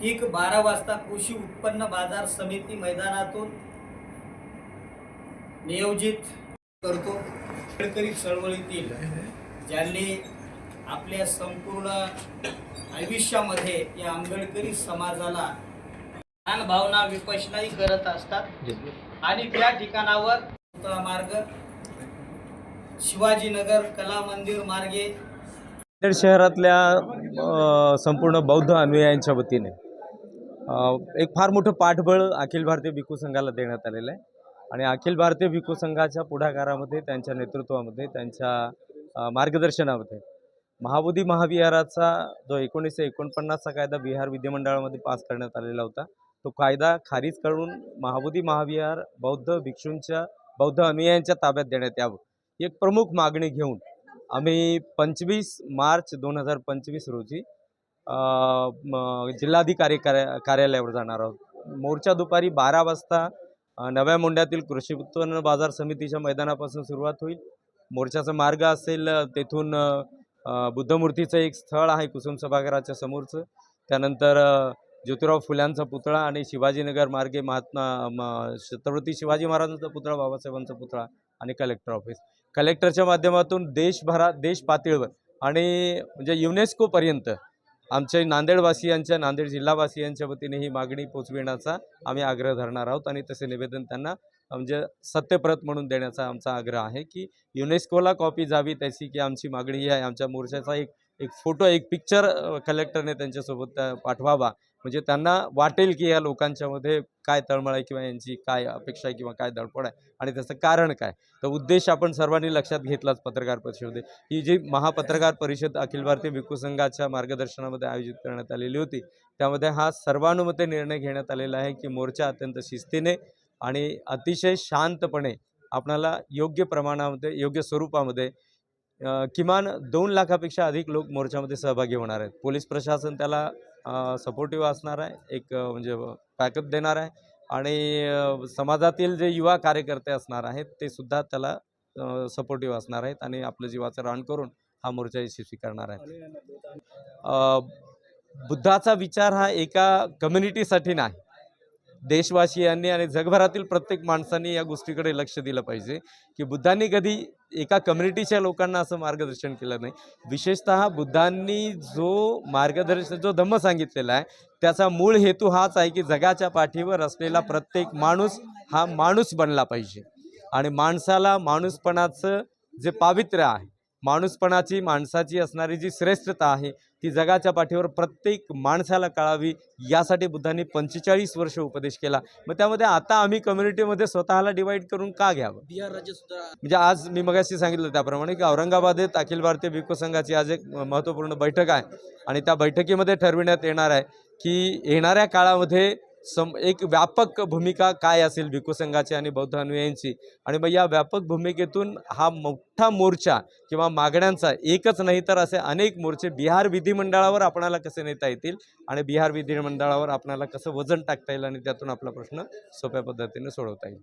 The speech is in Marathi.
ठीक बारा वाजता कृषी उत्पन्न बाजार समिती मैदानातून नियोजित करतो. आंबेडकरी चळवळीतील ज्यांनी आपल्या संपूर्ण आयुष्यामध्ये या आंबेडकरी समाजाला ज्ञान भावना विपशनाही करत असतात. आणि त्या ठिकाणावर मार्ग शिवाजीनगर कला मंदिर मार्गे शहरातल्या संपूर्ण बौद्ध अनुयायांच्या वतीने. एक फार मोठं पाठबळ अखिल भारतीय भिक्खू संघाला देण्यात आलेलं आहे. आणि अखिल भारतीय भिक्खू संघाच्या पुढाकारामध्ये त्यांच्या नेतृत्वामध्ये त्यांच्या मार्गदर्शनामध्ये महाबोधी महाविहाराचा जो एकोणीसशे एकोणपन्नासचा कायदा बिहार विधिमंडळामध्ये पास करण्यात आलेला होता तो कायदा खारीज करून महाबोधी महाविहार बौद्ध भिक्षूंच्या बौद्ध अनुयायांच्या ताब्यात देण्यात यावं ही एक प्रमुख मागणी घेऊन आम्ही पंचवीस मार्च दोन हजार पंचवीस रोजी जिल्हाधिकारी कार्या कार्यालयावर जाणार आहोत. मोर्चा दुपारी बारा वाजता नव्या मोंड्यातील कृषी उत्पन्न बाजार समितीच्या मैदानापासून सुरुवात होईल. मोर्चाचा मार्ग असेल तेथून बुद्धमूर्तीचं एक स्थळ आहे कुसुम सभागृहाच्या समोरचं. त्यानंतर ज्योतिराव फुल्यांचा पुतळा आणि शिवाजीनगर मार्गे महात्मा म, छत्रपती शिवाजी महाराजांचा पुतळा बाबासाहेबांचा पुतळा आणि कलेक्टर ऑफिस कलेक्टरच्या माध्यमातून देशभरात देश पातळीवर आणि म्हणजे युनेस्कोपर्यंत आमच्या नांदेडवासियांच्या नांदेड जिल्हावासियांच्या वतीने ही मागणी पोचविण्याचा आम्ही आग्रह धरणार आहोत आणि तसे निवेदन त्यांना म्हणजे सत्यप्रत म्हणून देण्याचा आमचा आग्रह आहे की युनेस्कोला कॉपी जावी त्याची की आमची मागणी ही आहे. आमच्या मोर्चाचा एक एक फोटो एक पिक्चर कलेक्टरने त्यांच्यासोबत पाठवावा म्हणजे त्यांना वाटेल की या लोकांच्यामध्ये काय तळमळ आहे किंवा यांची काय अपेक्षा आहे किंवा काय दडपण आहे आणि त्याचं कारण काय? तर उद्देश आपण सर्वांनी लक्षात घेतलाच पत्रकार परिषदे. ही जी महापत्रकार परिषद अखिल भारतीय भिक्खू संघाच्या मार्गदर्शनामध्ये आयोजित करण्यात आलेली होती त्यामध्ये हा सर्वानुमते निर्णय घेण्यात आलेला आहे की मोर्चा अत्यंत शिस्तीने आणि अतिशय शांतपणे आपणाला योग्य प्रमाणामध्ये योग्य स्वरूपामध्ये किमान दोन लाखापेक्षा अधिक लोक मोर्चामध्ये सहभागी होणार आहेत. पोलीस प्रशासन त्याला सपोर्टिव्ह असणार आहे एक म्हणजे पॅकअप देणार आहे आणि समाजातील जे युवा कार्यकर्ते असणार आहेत ते सुद्धा त्याला सपोर्टिव्ह असणार आहेत आणि आपलं जीवाचं रान करून हा मोर्चा यशस्वी करणार आहे बुद्धाचा विचार हा एका कम्युनिटीसाठी नाही. देशवासियांनी आणि जगभरातील प्रत्येक माणसांनी या गोष्टीकडे लक्ष दिलं पाहिजे की बुद्धांनी कधी एका कम्युनिटीच्या लोकांना असं मार्गदर्शन केलं नाही. विशेषतः बुद्धांनी जो मार्गदर्शन जो धम्म सांगितलेला आहे त्याचा मूळ हेतू हाच आहे की जगाच्या पाठीवर असलेला प्रत्येक माणूस हा माणूस बनला पाहिजे. आणि माणसाला माणूसपणाचं जे पावित्र्य आहे माणूसपणाची माणसाची असणारी जी श्रेष्ठता आहे ती जगाच्या पाठीवर प्रत्येक माणसाला कळावी यासाठी बुद्धांनी पंचेचाळीस वर्ष उपदेश केला. मग त्यामध्ये आता आम्ही कम्युनिटीमध्ये स्वतःला डिवाईड करून का घ्यावं? बिहार राज्य म्हणजे आज मी मगाशी सांगितलं त्याप्रमाणे की औरंगाबादेत अखिल भारतीय भिक्खू संघाची आज एक महत्त्वपूर्ण बैठक आहे. आणि त्या बैठकीमध्ये ठरविण्यात येणार आहे की येणाऱ्या काळामध्ये सम एक व्यापक भूमिका काय असेल भिकू संघाची आणि बौद्ध अनुयायांची आणि मग या व्यापक भूमिकेतून हा मोठा मोर्चा किंवा मागण्यांचा एकच नाही तर असे अनेक मोर्चे बिहार विधिमंडळावर आपणाला कसे नेता येतील आणि बिहार विधिमंडळावर आपणाला कसं वजन टाकता येईल आणि त्यातून आपला प्रश्न सोप्या पद्धतीने सोडवता येईल?